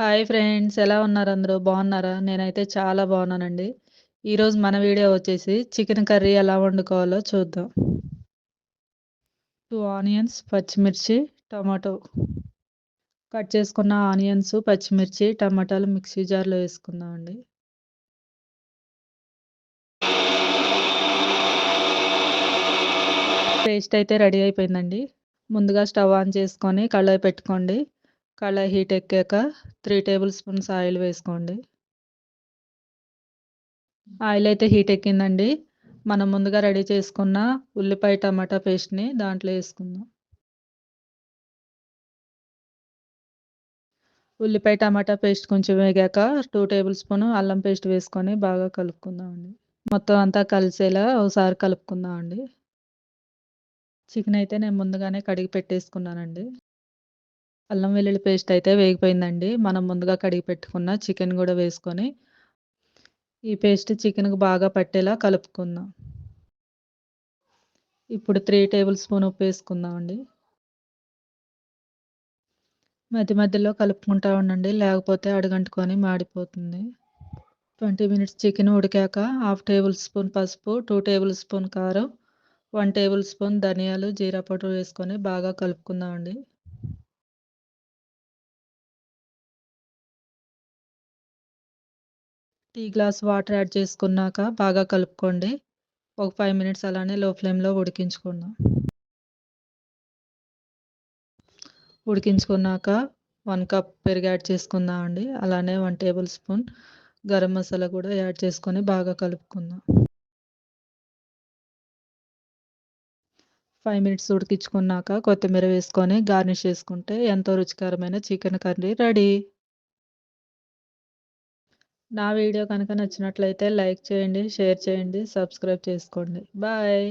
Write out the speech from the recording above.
Hi friends ఎలా ఉన్నారు అందరూ? బాగున్నారా? నేనైతే చాలా బాగున్నానండి. ఈరోజు మన వీడియో వచ్చేసి చికెన్ కర్రీ ఎలా వండుకోవాలో చూద్దాం. టూ ఆనియన్స్ పచ్చిమిర్చి టమాటో. కట్ చేసుకున్న ఆనియన్స్ పచ్చిమిర్చి టమాటాలు మిక్సీ జార్లో వేసుకుందామండి. పేస్ట్ అయితే రెడీ అయిపోయిందండి. ముందుగా స్టవ్ ఆన్ చేసుకొని కళాయి పెట్టుకోండి. కళాయి హీట్ ఎక్కాక త్రీ టేబుల్ స్పూన్స్ ఆయిల్ వేసుకోండి. ఆయిల్ అయితే హీట్ ఎక్కిందండి. మనం ముందుగా రెడీ చేసుకున్న ఉల్లిపాయ టమాటా పేస్ట్ని దాంట్లో వేసుకుందాం. ఉల్లిపాయ టమాటా పేస్ట్ కొంచెం వేగాక టూ టేబుల్ స్పూన్ అల్లం పేస్ట్ వేసుకొని బాగా కలుపుకుందామండి. మొత్తం అంతా కలిసేలా ఒకసారి కలుపుకుందామండి. చికెన్ అయితే నేను ముందుగానే కడిగి పెట్టేసుకున్నానండి. అల్లం వెల్లుల్లి పేస్ట్ అయితే వేగిపోయిందండి. మనం ముందుగా కడిగి పెట్టుకున్న చికెన్ కూడా వేసుకొని ఈ పేస్ట్ చికెన్కి బాగా పట్టేలా కలుపుకుందాం. ఇప్పుడు త్రీ టేబుల్ స్పూన్ ఉప్పు వేసుకుందామండి. మధ్య మధ్యలో కలుపుకుంటా ఉండండి. లేకపోతే అడగంటుకొని మాడిపోతుంది. ట్వంటీ మినిట్స్ చికెన్ ఉడికాక హాఫ్ టేబుల్ స్పూన్ పసుపు టూ టేబుల్ స్పూన్ కారం వన్ టేబుల్ స్పూన్ ధనియాలు జీరా పౌడర్ వేసుకొని బాగా కలుపుకుందామండి. టీ గ్లాస్ వాటర్ యాడ్ చేసుకున్నాక బాగా కలుపుకోండి. ఒక ఫైవ్ మినిట్స్ అలానే లో ఫ్లేమ్లో ఉడికించుకుందాం. ఉడికించుకున్నాక వన్ కప్ పెరుగు యాడ్ చేసుకుందాం అండి అలానే one tablespoon garam masala కూడా యాడ్ చేసుకొని బాగా కలుపుకుందాం. ఫైవ్ మినిట్స్ ఉడికించుకున్నాక కొత్తిమీర వేసుకొని గార్నిష్ చేసుకుంటే ఎంతో రుచికరమైన చికెన్ కర్రీ రెడీ. నా వీడియో కనుక నచ్చినట్లయితే లైక్ చేయండి షేర్ చేయండి సబ్స్క్రైబ్ చేసుకోండి. బాయ్.